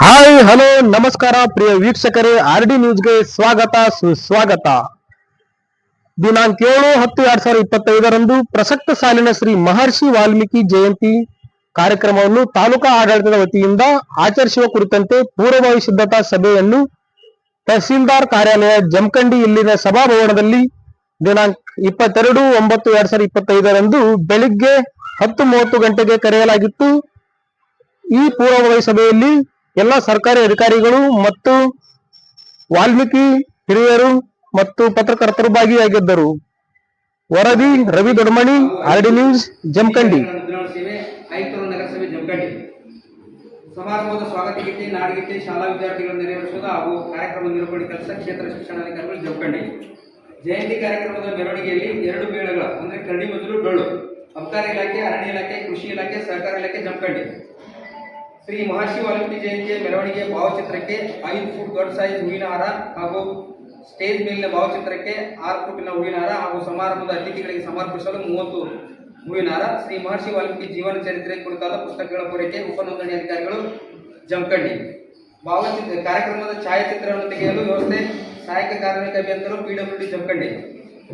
Hi, hello, ನಮಸ್ಕಾರ, ಪ್ರಿಯ ವೀಕ್ಷಕರೇ. R D ನ್ಯೂಸ್ಗೆ ಸ್ವಾಗತ, ಸುಸ್ವಾಗತ. ದಿನಾಂಕ ಏಳು ಹತ್ತು ಎರಡ್ ಸಾವಿರದ ಇಪ್ಪತ್ತೈದರಂದು ಪ್ರಸಕ್ತ ಸಾಲಿನ ಶ್ರೀ ಮಹರ್ಷಿ ವಾಲ್ಮೀಕಿ ಜಯಂತಿ ಕಾರ್ಯಕ್ರಮವನ್ನು ತಾಲೂಕಾ ಆಡಳಿತದ ವತಿಯಿಂದ ಆಚರಿಸುವ ಕುರಿತಂತೆ ಪೂರ್ವಭಾವಿ ಸಿದ್ಧತಾ ಸಭೆಯನ್ನು ತಹಸೀಲ್ದಾರ್ ಕಾರ್ಯಾಲಯ ಜಮಖಂಡಿ ಇಲ್ಲಿನ ಸಭಾಭವನದಲ್ಲಿ ದಿನಾಂಕ ಇಪ್ಪತ್ತೆರಡು ಒಂಬತ್ತು ಎರಡ್ ಸಾವಿರದ ಇಪ್ಪತ್ತೈದರಂದು ಬೆಳಿಗ್ಗೆ ಹತ್ತು ಮೂವತ್ತು ಗಂಟೆಗೆ ಕರೆಯಲಾಗಿತ್ತು. ಈ ಪೂರ್ವಭಾವಿ ಸಭೆಯಲ್ಲಿ ಎಲ್ಲ ಸರ್ಕಾರಿ ಅಧಿಕಾರಿಗಳು ಮತ್ತು ವಾಲ್ಮೀಕಿ ಹಿರಿಯರು ಮತ್ತು ಪತ್ರಕರ್ತರು ಭಾಗಿಯಾಗಿದ್ದರು. ವರದಿ ರವಿ ದೊಡ್ಮಣಿ ಆರ್ಡಿ ನ್ಯೂಸ್, ಜಮಖಂಡಿ. ಸಮಾರಂಭದ ಸ್ವಾಗತ ಗೀತೆ ನಾಡಗೀತೆ ಶಾಲಾ ವಿದ್ಯಾರ್ಥಿಗಳು ನೆರವೇರಿಸುವುದು ಹಾಗೂ ಕಾರ್ಯಕ್ರಮ ನಿರೂಪಣೆ ಕೆಲಸ ಕ್ಷೇತ್ರ ಶಿಕ್ಷಣಾಧಿಕಾರಿಗಳು ಜಮಖಂಡಿ ಜಯಂತಿ ಕಾರ್ಯಕ್ರಮದ ಮೆರವಣಿಗೆಯಲ್ಲಿ ಎರಡು ಮೇಳಗಳ, ಅಂದರೆ ಕರಡಿ ಮಜಲು ಡೊಳ್ಳು. ಅಬಕಾರಿ ಇಲಾಖೆ, ಅರಣ್ಯ ಇಲಾಖೆ, ಕೃಷಿ ಇಲಾಖೆ, ಸಹಕಾರ ಇಲಾಖೆ ಜಮಕಂಡಿ ಶ್ರೀ ಮಹರ್ಷಿ ವಾಲ್ಮೀಕಿ ಜಯಂತಿಯ ಮೆರವಣಿಗೆ ಭಾವಚಿತ್ರಕ್ಕೆ ಐದು ಫುಟ್ ದೊಡ್ಡ ಸೈಜ್ ಹೂವಿನ ಹಾರ ಹಾಗೂ ಸ್ಟೇಜ್ ಮೇಲಿನ ಭಾವಚಿತ್ರಕ್ಕೆ ಆರು ಫುಟಿನ ಹೂವಿನ ಹಾರ ಹಾಗೂ ಸಮಾರಂಭದ ಅತಿಥಿಗಳಿಗೆ ಸಮರ್ಪಿಸಲು ಮೂವತ್ತು ಹೂವಿನ ಶ್ರೀ ಮಹರ್ಷಿ ವಾಲ್ಮೀಕಿ ಜೀವನ ಚರಿತ್ರೆ ಕುರಿತಾದ ಪುಸ್ತಕಗಳ ಪೂರೈಕೆ ಉಪನೋಂದಣಿ ಅಧಿಕಾರಿಗಳು ಜಮಖಂಡಿ. ಭಾವಚಿತ್ರ, ಕಾರ್ಯಕ್ರಮದ ಛಾಯಾಚಿತ್ರವನ್ನು ತೆಗೆಯಲು ವ್ಯವಸ್ಥೆ, ಸಹಾಯಕ ಕಾರ್ಮಿಕ ಅಭಿಯಂತರು ಪಿಡಬ್ಲ್ಯೂಡಿ ಜಮಖಂಡಿ.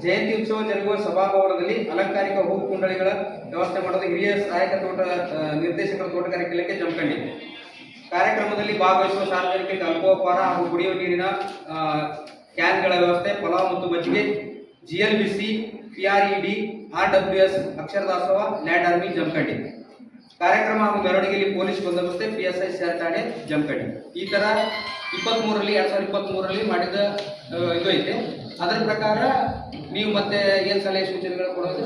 ಜಯಂತಿ ಉತ್ಸವ ಜರುಗುವ ಸಭಾಭವನದಲ್ಲಿ ಅಲಂಕಾರಿಕ ಹೂ ಕುಂಡಳಿಗಳ ವ್ಯವಸ್ಥೆ ಮಾಡಲು ಹಿರಿಯ ಸಹಾಯಕ ತೋಟ ನಿರ್ದೇಶಕರ ತೋಟಗಾರಿಕೆ ಇಲಾಖೆ ಜಮಖಂಡಿ. ಕಾರ್ಯಕ್ರಮದಲ್ಲಿ ಭಾಗವಹಿಸುವ ಸಾರ್ವಜನಿಕರಿಗೆ ಅಲ್ಪೋಪಾರ ಹಾಗೂ ಕುಡಿಯುವ ನೀರಿನ ಕ್ಯಾನ್ಗಳ ವ್ಯವಸ್ಥೆ, ಪಲಾವ್ ಮತ್ತು ಮಜ್ಜಿಗೆ GLBC P R W S ಅಕ್ಷರ ದಾಸೋಹ ಲ್ಯಾಂಡ್ ಆರ್ಮಿ ಜಮಖಂಡಿ ಕಾರ್ಯಕ್ರಮ ಹಾಗೂ ಮೆರವಣಿಗೆಯಲ್ಲಿ ಪೊಲೀಸ್ ಬಂದೋಬಸ್ತೆ ಪಿ ಎಸ್ ಐ ಸಿಆರ್ ಠಾಣೆ ಜಮಖಂಡಿ ಈ ತರ ಇಪ್ಪತ್ಮೂರರಲ್ಲಿ, ಎರಡ್ ಸಾವಿರದ ಇಪ್ಪತ್ಮೂರರಲ್ಲಿ ಮಾಡಿದ ಇದು ಐತೆ. ಅದರ ಪ್ರಕಾರ ನೀವು ಮತ್ತೆ ಏನ್ ಸಲಹೆ ಸೂಚನೆಗಳು ಕೊಡೋದು?